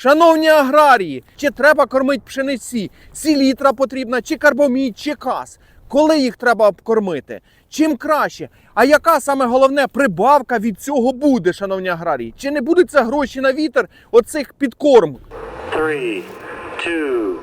Шановні аграрії, чи треба кормити пшениці? Сілітра потрібна, чи карбомід, чи кас? Коли їх треба обкормити? Чим краще? А яка саме головне прибавка від цього буде, шановні аграрії? Чи не будуть це гроші на вітер оцих підкорм? Three, two,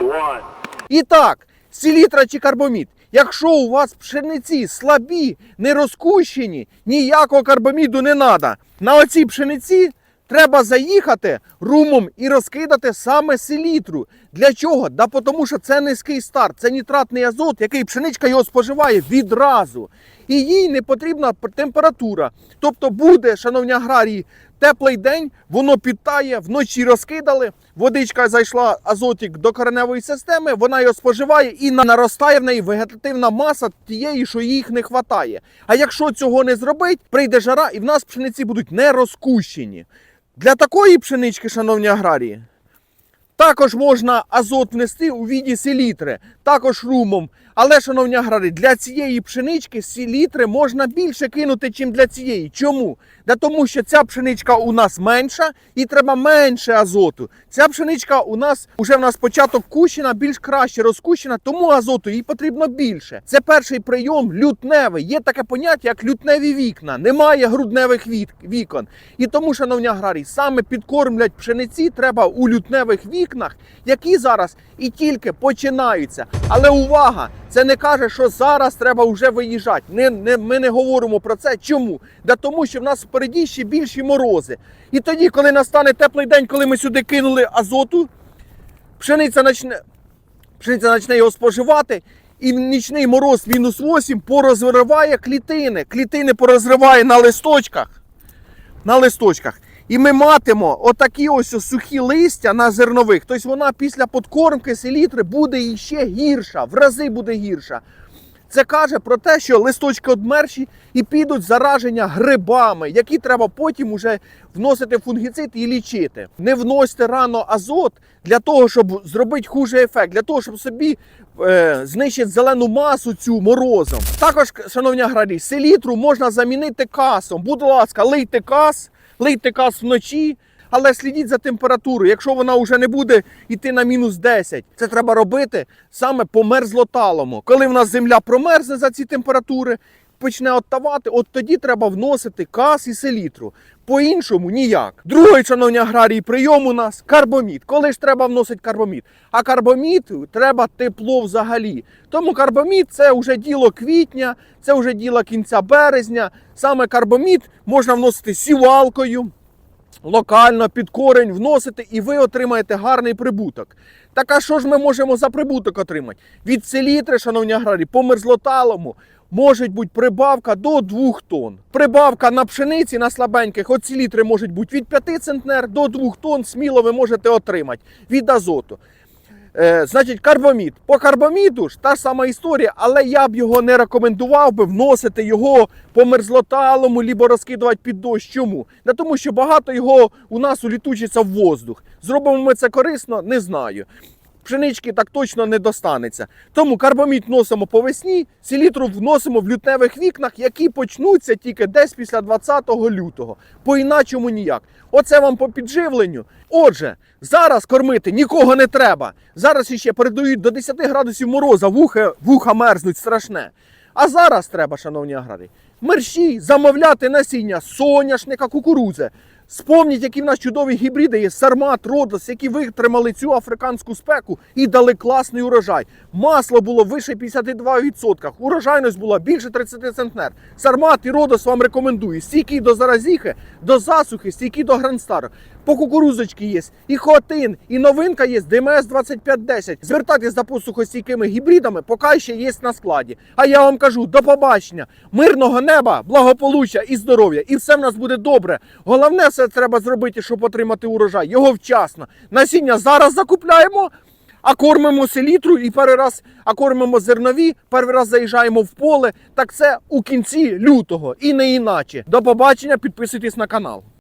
one. І так, селітра чи карбомід. Якщо у вас пшениці слабі, не розкущені, ніякого карбоміду не треба. На оцій пшениці треба заїхати румом і розкидати саме селітру. Для чого? Да тому що це низький старт, це нітратний азот, який пшеничка його споживає відразу. І їй не потрібна температура. Тобто буде, шановні аграрії, теплий день, воно підтає, вночі розкидали, водичка зайшла азотик до кореневої системи, вона його споживає і наростає в неї вегетативна маса тієї, що їх не вистачає. А якщо цього не зробить, прийде жара, і в нас пшениці будуть не розкущені. Для такої пшенички, шановні аграрії, також можна азот внести у віді селітри, також румом. Але, шановні аграрії, для цієї пшенички селітри можна більше кинути, ніж для цієї. Чому? Да тому що ця пшеничка у нас менша і треба менше азоту. Ця пшеничка у нас уже в нас початок кущена, більш краще розкущена, тому азоту їй потрібно більше. Це перший прийом лютневий. Є таке поняття, як лютневі вікна. Немає грудневих вікон. І тому, шановні аграрії, саме підкормлять пшениці треба у лютневих вікнах, які зараз і тільки починаються. Але увага! Це не каже, що зараз треба вже виїжджати. Не, не, ми не говоримо про це. Чому? Да тому, що в нас впереді ще більші морози. І тоді, коли настане теплий день, коли ми сюди кинули азоту, пшениця почне, пшениця почне його споживати. І нічний мороз мінус 8 порозриває клітини. Клітини порозриває на листочках. На листочках. І ми матимо отакі ось сухі листя на зернових. Тобто вона після подкормки селітри буде іще гірша, в рази буде гірша. Це каже про те, що листочки одмерші і підуть зараження грибами, які треба потім уже вносити фунгіцид і лічити. Не вносьте рано азот для того, щоб зробити хужий ефект, для того, щоб собі е, знищити зелену масу цю морозом. Також, шановні аграрії, селітру можна замінити касом. Будь ласка, лийте кас, лийте каз вночі. Але слідіть за температурою. Якщо вона вже не буде йти на мінус 10, це треба робити саме по мерзлоталому. Коли в нас земля промерзне за ці температури, почне оттавати, от тоді треба вносити кас і селітру. По-іншому ніяк. Другий, шановні аграрії, прийом у нас карбомід. Коли ж треба вносити карбомід? А карбомід треба тепло взагалі. Тому карбомід це вже діло квітня, це вже діло кінця березня. Саме карбомід можна вносити сівалкою локально під корень вносите, і ви отримаєте гарний прибуток. Так а що ж ми можемо за прибуток отримати? Від селітри, шановні аграрії, по мерзлоталому може бути прибавка до 2 тонн. Прибавка на пшениці на слабеньких от селітри може бути від 5 центнер до 2 тонн сміло ви можете отримати від азоту. Е, значить, карбомід. По карбоміду ж та сама історія, але я б його не рекомендував би вносити його по мерзлоталому, лібо розкидувати під дощ. Чому? Не тому, що багато його у нас улітучиться в воздух. Зробимо ми це корисно, не знаю. Пшенички так точно не достанеться. Тому карбомід носимо по весні, селітру вносимо в лютневих вікнах, які почнуться тільки десь після 20 лютого. По-іначому ніяк. Оце вам по підживленню. Отже, зараз кормити нікого не треба. Зараз іще передають до 10 градусів мороза, вуха, вуха мерзнуть страшне. А зараз треба, шановні аграрії, мерщій замовляти насіння соняшника, кукурудзи. Спомніть, які в нас чудові гібриди є Сармат, Родос, які витримали цю африканську спеку і дали класний урожай. Масло було вище 52%, урожайність була більше 30 центнер. Сармат і Родос вам рекомендую. Стійкі до заразіхи, до засухи, стійкі до гранстару. По кукурузочки є і Хотин, і новинка є ДМС 2510. Звертайтесь за посухостійкими гібридами, поки ще є на складі. А я вам кажу, до побачення, мирного неба, благополуччя і здоров'я. І все в нас буде добре. Головне, все треба зробити, щоб отримати урожай. Його вчасно. Насіння зараз закупляємо. А кормимо селітру і перший раз, а кормимо зернові, перший раз заїжджаємо в поле. Так це у кінці лютого і не іначе. До побачення, підписуйтесь на канал.